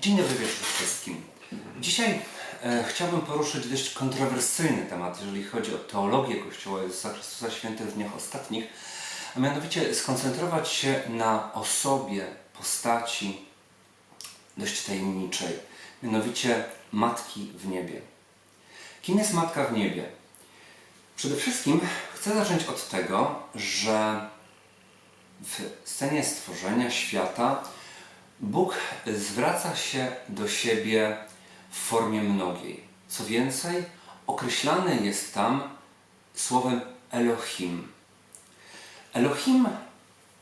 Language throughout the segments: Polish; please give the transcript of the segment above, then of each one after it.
Dzień dobry wieczór wszystkim. Dzisiaj e, chciałbym poruszyć dość kontrowersyjny temat, jeżeli chodzi o teologię Kościoła Jezusa Chrystusa Świętych w dniach ostatnich, a mianowicie skoncentrować się na osobie, postaci dość tajemniczej, mianowicie Matki w niebie. Kim jest Matka w niebie? Przede wszystkim chcę zacząć od tego, że w scenie stworzenia świata Bóg zwraca się do siebie w formie mnogiej. Co więcej, określany jest tam słowem Elohim. Elohim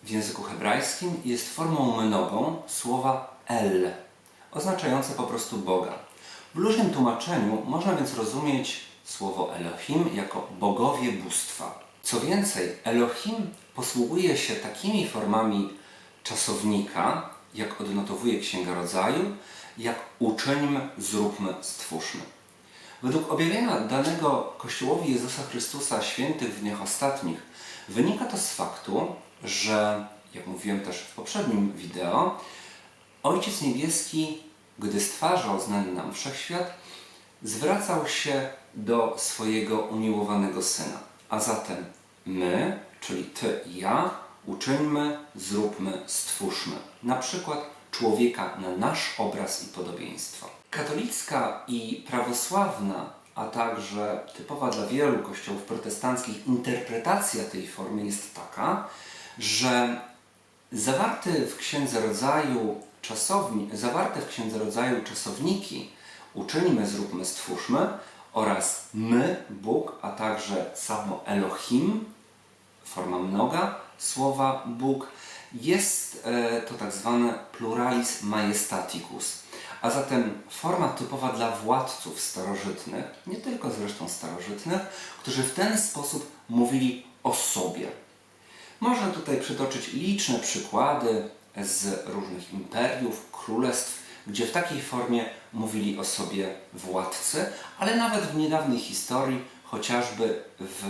w języku hebrajskim jest formą mnogą słowa El, oznaczające po prostu Boga. W luźnym tłumaczeniu można więc rozumieć słowo Elohim jako bogowie bóstwa. Co więcej, Elohim posługuje się takimi formami czasownika, jak odnotowuje Księga Rodzaju, jak uczyńmy, zróbmy, stwórzmy. Według objawienia danego Kościołowi Jezusa Chrystusa świętych w dniach ostatnich wynika to z faktu, że, jak mówiłem też w poprzednim wideo, Ojciec Niebieski, gdy stwarzał znany nam wszechświat, zwracał się do swojego umiłowanego Syna. A zatem my, czyli Ty i ja, uczyńmy, zróbmy, stwórzmy. Na przykład człowieka na nasz obraz i podobieństwo. Katolicka i prawosławna, a także typowa dla wielu kościołów protestanckich interpretacja tej formy jest taka, że zawarty w Księdze Rodzaju czasowni, zawarte w Księdze Rodzaju czasowniki uczyńmy, zróbmy, stwórzmy oraz my, Bóg, a także samo Elohim, forma mnoga słowa Bóg, jest e, to tak zwany pluralis majestaticus. A zatem forma typowa dla władców starożytnych, nie tylko zresztą starożytnych, którzy w ten sposób mówili o sobie. Można tutaj przytoczyć liczne przykłady z różnych imperiów, królestw, gdzie w takiej formie mówili o sobie władcy, ale nawet w niedawnej historii, chociażby w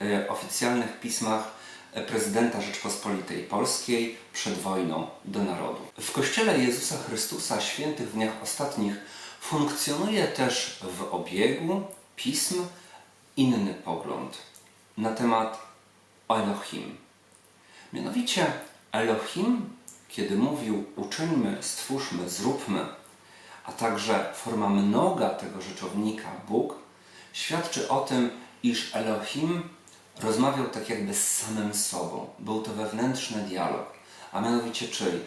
e, oficjalnych pismach prezydenta Rzeczpospolitej Polskiej przed wojną do narodu. W Kościele Jezusa Chrystusa Świętych w dniach ostatnich funkcjonuje też w obiegu pism inny pogląd na temat Elohim. Mianowicie Elohim, kiedy mówił uczyńmy, stwórzmy, zróbmy, a także forma mnoga tego rzeczownika Bóg, świadczy o tym, iż Elohim rozmawiał tak jakby z samym sobą. Był to wewnętrzny dialog, a mianowicie czyj?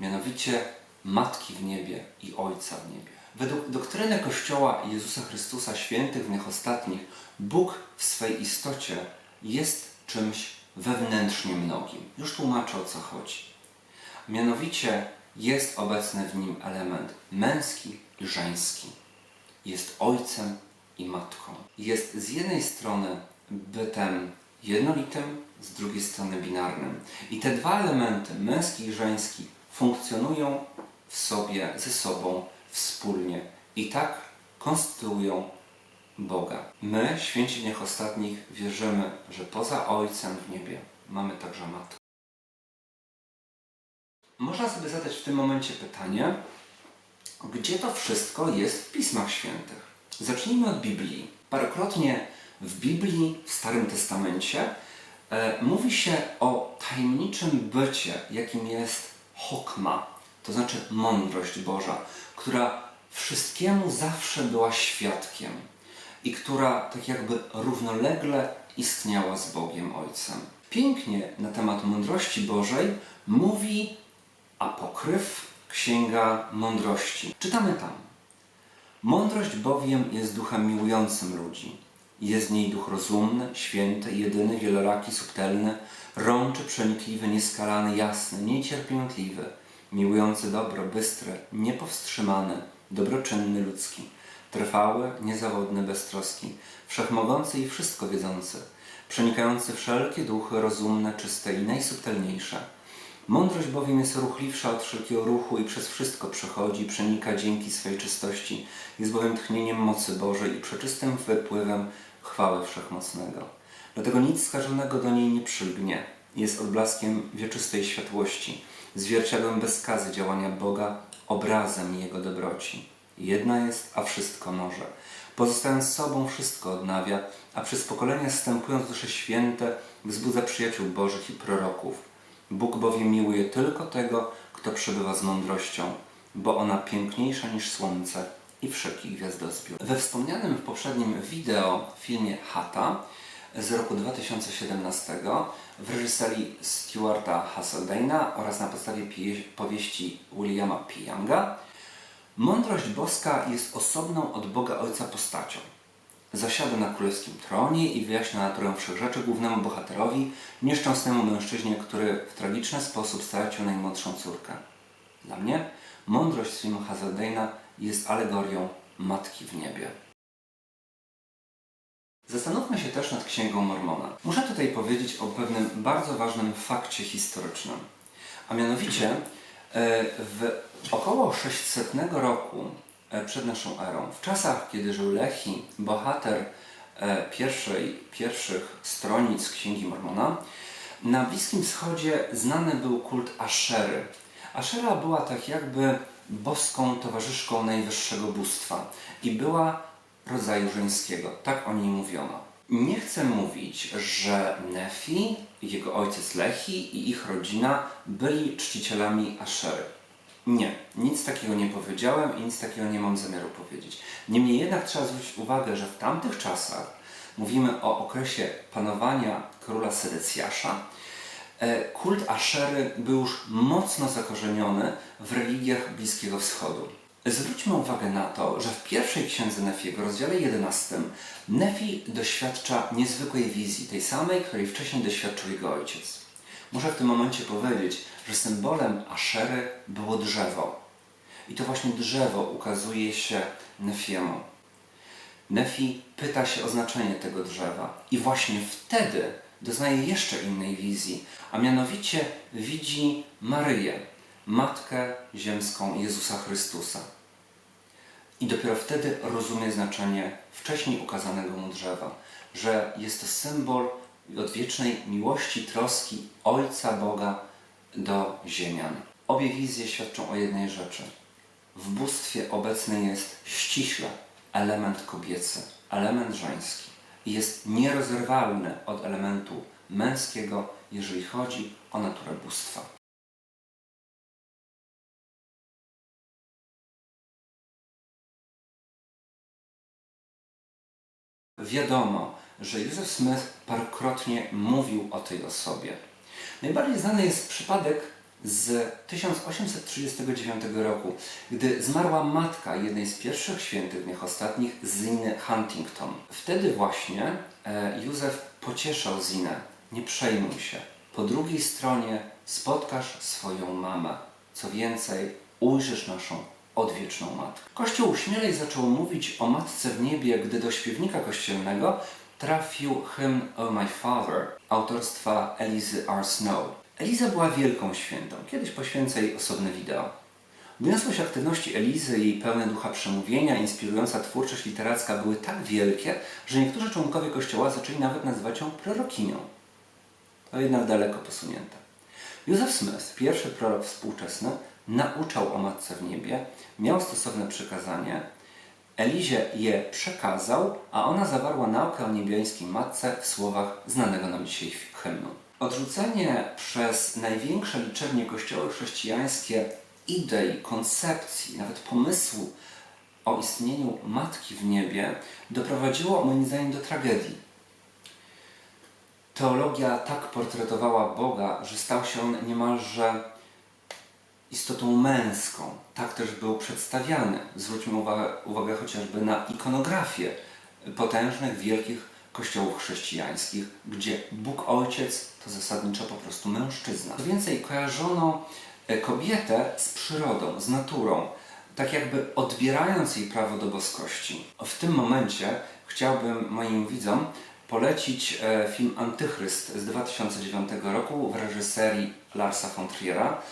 Mianowicie Matki w niebie i Ojca w niebie. Według doktryny Kościoła Jezusa Chrystusa Świętych w dniach ostatnich, Bóg w swej istocie jest czymś wewnętrznie mnogim. Już tłumaczę o co chodzi. Mianowicie jest obecny w nim element męski i żeński. Jest ojcem i matką. Jest z jednej strony bytem jednolitym, z drugiej strony binarnym. I te dwa elementy, męski i żeński, funkcjonują w sobie, ze sobą wspólnie i tak konstytuują Boga. My, święci w dniach ostatnich, wierzymy, że poza Ojcem w niebie mamy także Matkę. Można sobie zadać w tym momencie pytanie, gdzie to wszystko jest w Pismach Świętych? Zacznijmy od Biblii. Parokrotnie w Biblii, w Starym Testamencie, e, mówi się o tajemniczym bycie, jakim jest Hokma, to znaczy mądrość Boża, która wszystkiemu zawsze była świadkiem i która tak jakby równolegle istniała z Bogiem Ojcem. Pięknie na temat mądrości Bożej mówi apokryf Księga Mądrości. Czytamy tam. Mądrość bowiem jest duchem miłującym ludzi. Jest w niej duch rozumny, święty, jedyny, wieloraki, subtelny, rączy, przenikliwy, nieskalany, jasny, niecierpiętliwy, miłujący dobro, bystry, niepowstrzymany, dobroczynny, ludzki, trwały, niezawodny, beztroski, wszechmogący i wszystko wiedzący, przenikający wszelkie duchy rozumne, czyste i najsubtelniejsze. Mądrość bowiem jest ruchliwsza od wszelkiego ruchu i przez wszystko przechodzi, przenika dzięki swej czystości, jest bowiem tchnieniem mocy Bożej i przeczystym wypływem chwały Wszechmocnego. Dlatego nic skażonego do niej nie przylgnie, jest odblaskiem wieczystej światłości, zwierciadłem bez skazy działania Boga, obrazem Jego dobroci. Jedna jest, a wszystko może. Pozostając sobą, wszystko odnawia, a przez pokolenia stępując dusze święte, wzbudza przyjaciół Bożych i proroków. Bóg bowiem miłuje tylko tego, kto przebywa z mądrością, bo ona piękniejsza niż słońce i wszelki gwiazdozbiór. We wspomnianym w poprzednim wideo filmie Hata z roku 2017 w reżyserii Stuarta Hasseldeina oraz na podstawie powieści Williama P. Younga Mądrość boska jest osobną od Boga Ojca postacią. Zasiada na królewskim tronie i wyjaśnia naturę wszechrzeczy głównemu bohaterowi, nieszczęsnemu mężczyźnie, który w tragiczny sposób stracił najmłodszą córkę. Dla mnie mądrość z filmu jest alegorią Matki w niebie. Zastanówmy się też nad Księgą Mormona. Muszę tutaj powiedzieć o pewnym bardzo ważnym fakcie historycznym. A mianowicie e, w około 600 roku przed naszą erą, w czasach, kiedy żył Lehi, bohater e, pierwszej, pierwszych stronic Księgi Mormona, na Bliskim Wschodzie znany był kult Aszery. Ashera była tak jakby boską towarzyszką najwyższego bóstwa i była rodzaju żeńskiego. Tak o niej mówiono. Nie chcę mówić, że Nefi, jego ojciec Lehi i ich rodzina byli czcicielami Aszery. Nie, nic takiego nie powiedziałem i nic takiego nie mam zamiaru powiedzieć. Niemniej jednak trzeba zwrócić uwagę, że w tamtych czasach, mówimy o okresie panowania króla Sedecjasza, e, kult Aszery był już mocno zakorzeniony w religiach Bliskiego Wschodu. Zwróćmy uwagę na to, że w pierwszej księdze Nefiego, rozdziale 11, Nefi doświadcza niezwykłej wizji, tej samej, której wcześniej doświadczył jego ojciec. Muszę w tym momencie powiedzieć, że symbolem Aszery było drzewo. I to właśnie drzewo ukazuje się Nefiemu. Nefi pyta się o znaczenie tego drzewa i właśnie wtedy doznaje jeszcze innej wizji, a mianowicie widzi Maryję, Matkę Ziemską Jezusa Chrystusa. I dopiero wtedy rozumie znaczenie wcześniej ukazanego mu drzewa, że jest to symbol odwiecznej miłości, troski Ojca Boga do ziemian. Obie wizje świadczą o jednej rzeczy. W bóstwie obecny jest ściśle element kobiecy, element żeński i jest nierozerwalny od elementu męskiego, jeżeli chodzi o naturę bóstwa. Wiadomo, że Józef Smith parokrotnie mówił o tej osobie. Najbardziej znany jest przypadek z 1839 roku, gdy zmarła matka jednej z pierwszych świętych dniach ostatnich, Ziny Huntington. Wtedy właśnie e, Józef pocieszał Zinę. Nie przejmuj się. Po drugiej stronie spotkasz swoją mamę. Co więcej, ujrzysz naszą odwieczną matkę. Kościół śmielej zaczął mówić o Matce w niebie, gdy do śpiewnika kościelnego trafił hymn Oh My Father autorstwa Elizy R. Snow. Eliza była wielką świętą. Kiedyś poświęcę jej osobne wideo. Doniosłość aktywności Elizy, jej pełne ducha przemówienia, inspirująca twórczość literacka były tak wielkie, że niektórzy członkowie Kościoła zaczęli nawet nazywać ją prorokinią. To jednak daleko posunięte. Józef Smith, pierwszy prorok współczesny, nauczał o Matce w niebie, miał stosowne przekazanie, Elizie je przekazał, a ona zawarła naukę o niebiańskiej Matce w słowach znanego nam dzisiaj hymnu. Odrzucenie przez największe liczebnie kościoły chrześcijańskie idei, koncepcji, nawet pomysłu o istnieniu Matki w niebie doprowadziło moim zdaniem do tragedii. Teologia tak portretowała Boga, że stał się on niemalże istotą męską. Tak też był przedstawiany. Zwróćmy uwagę, uwagę chociażby na ikonografię potężnych, wielkich kościołów chrześcijańskich, gdzie Bóg Ojciec to zasadniczo po prostu mężczyzna. Co więcej, kojarzono e, kobietę z przyrodą, z naturą, tak jakby odbierając jej prawo do boskości. W tym momencie chciałbym moim widzom polecić e, film Antychryst z 2009 roku w reżyserii Larsa von Triera,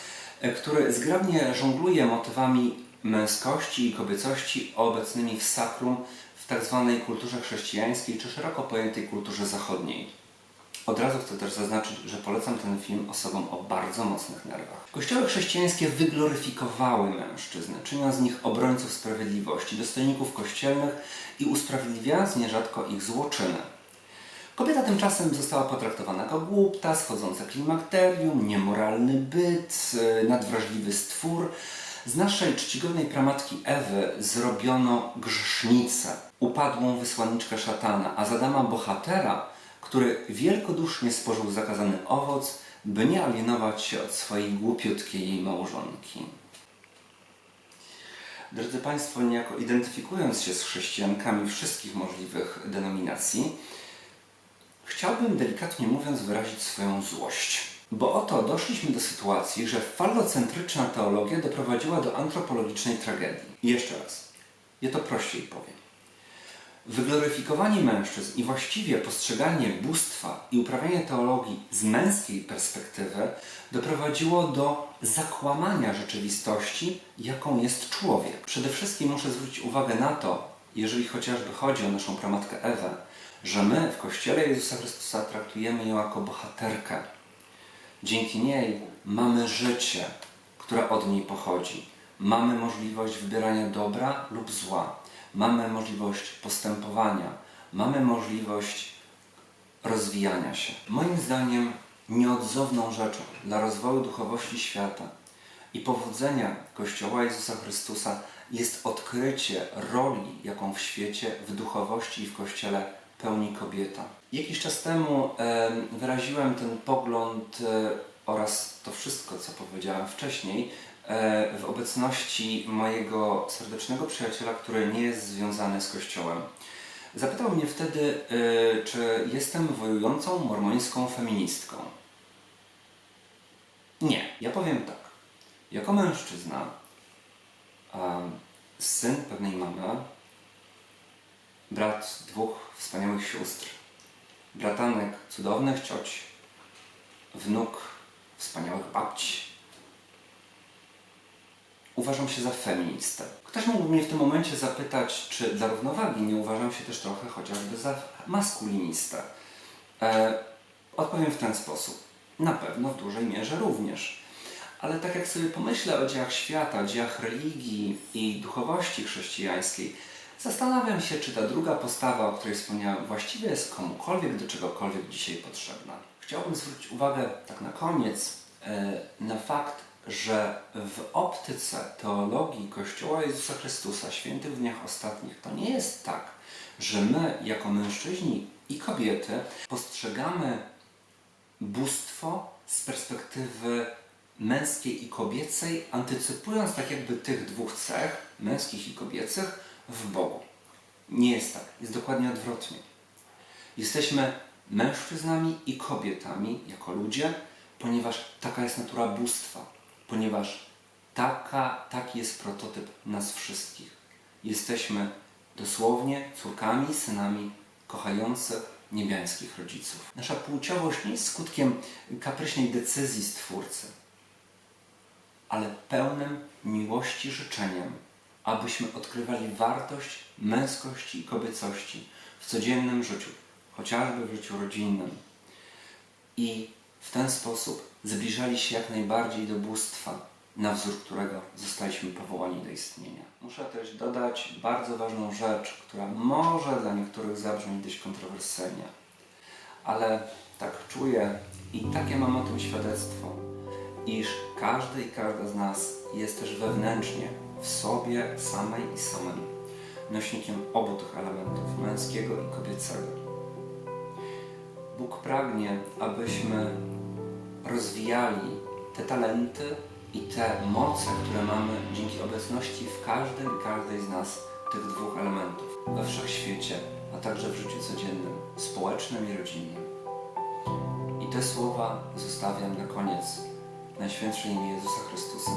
który zgrabnie żongluje motywami męskości i kobiecości obecnymi w sakrum w tak zwanej kulturze chrześcijańskiej czy szeroko pojętej kulturze zachodniej. Od razu chcę też zaznaczyć, że polecam ten film osobom o bardzo mocnych nerwach. Kościoły chrześcijańskie wygloryfikowały mężczyzn, czyniąc z nich obrońców sprawiedliwości, dostojników kościelnych i usprawiedliwiając nierzadko ich złoczyny. Kobieta tymczasem została potraktowana jako głupta, schodzące klimakterium, niemoralny byt, yy, nadwrażliwy stwór. Z naszej czcigodnej pramatki Ewy zrobiono grzesznicę, upadłą wysłanniczkę szatana, a z Adama bohatera, który wielkodusznie spożył zakazany owoc, by nie alienować się od swojej głupiutkiej małżonki. Drodzy Państwo, niejako identyfikując się z chrześcijankami wszystkich możliwych denominacji, chciałbym delikatnie mówiąc wyrazić swoją złość. Bo oto doszliśmy do sytuacji, że fallocentryczna teologia doprowadziła do antropologicznej tragedii. I jeszcze raz, ja to prościej powiem. Wygloryfikowanie mężczyzn i właściwie postrzeganie bóstwa i uprawianie teologii z męskiej perspektywy doprowadziło do zakłamania rzeczywistości, jaką jest człowiek. Przede wszystkim muszę zwrócić uwagę na to, jeżeli chociażby chodzi o naszą pramatkę Ewę, że my w Kościele Jezusa Chrystusa traktujemy ją jako bohaterkę. Dzięki niej mamy życie, które od niej pochodzi. Mamy możliwość wybierania dobra lub zła. Mamy możliwość postępowania. Mamy możliwość rozwijania się. Moim zdaniem nieodzowną rzeczą dla rozwoju duchowości świata i powodzenia Kościoła Jezusa Chrystusa jest odkrycie roli, jaką w świecie, w duchowości i w Kościele pełni kobieta. Jakiś czas temu wyraziłem ten pogląd e, oraz to wszystko, co powiedziałem wcześniej, e, w obecności mojego serdecznego przyjaciela, który nie jest związany z Kościołem. Zapytał mnie wtedy, e, czy jestem wojującą mormońską feministką. Nie, ja powiem tak. Jako mężczyzna, syn pewnej mamy, brat dwóch wspaniałych sióstr, bratanek cudownych cioci, wnuk wspaniałych babci. Uważam się za feministę. Ktoś mógłby mnie w tym momencie zapytać, czy dla równowagi nie uważam się też trochę chociażby za maskulinistę. E, odpowiem w ten sposób. Na pewno w dużej mierze również. Ale tak jak sobie pomyślę o dziejach świata, dziejach religii i duchowości chrześcijańskiej, zastanawiam się, czy ta druga postawa, o której wspomniałem, właściwie jest komukolwiek do czegokolwiek dzisiaj potrzebna. Chciałbym zwrócić uwagę tak na koniec e, na fakt, że w optyce teologii Kościoła Jezusa Chrystusa, świętych w dniach ostatnich, to nie jest tak, że my jako mężczyźni i kobiety postrzegamy bóstwo z perspektywy męskiej i kobiecej, antycypując tak jakby tych dwóch cech, męskich i kobiecych, w Bogu. Nie jest tak, jest dokładnie odwrotnie. Jesteśmy mężczyznami i kobietami jako ludzie, ponieważ taka jest natura bóstwa, ponieważ taka, taki jest prototyp nas wszystkich. Jesteśmy dosłownie córkami, synami kochających niebiańskich rodziców. Nasza płciowość nie jest skutkiem kapryśnej decyzji Stwórcy, ale pełnym miłości życzeniem, abyśmy odkrywali wartość męskości i kobiecości w codziennym życiu, chociażby w życiu rodzinnym. I w ten sposób zbliżali się jak najbardziej do bóstwa, na wzór którego zostaliśmy powołani do istnienia. Muszę też dodać bardzo ważną rzecz, która może dla niektórych zabrzmieć dość kontrowersyjnie, ale tak czuję i takie mam o tym świadectwo, iż każdy i każda z nas jest też wewnętrznie, w sobie samej i samym, nośnikiem obu tych elementów, męskiego i kobiecego. Bóg pragnie, abyśmy rozwijali te talenty i te moce, które mamy dzięki obecności w każdym i każdej z nas tych dwóch elementów we wszechświecie, a także w życiu codziennym, społecznym i rodzinnym. I te słowa zostawiam na koniec Najświętszej imię Jezusa Chrystusa.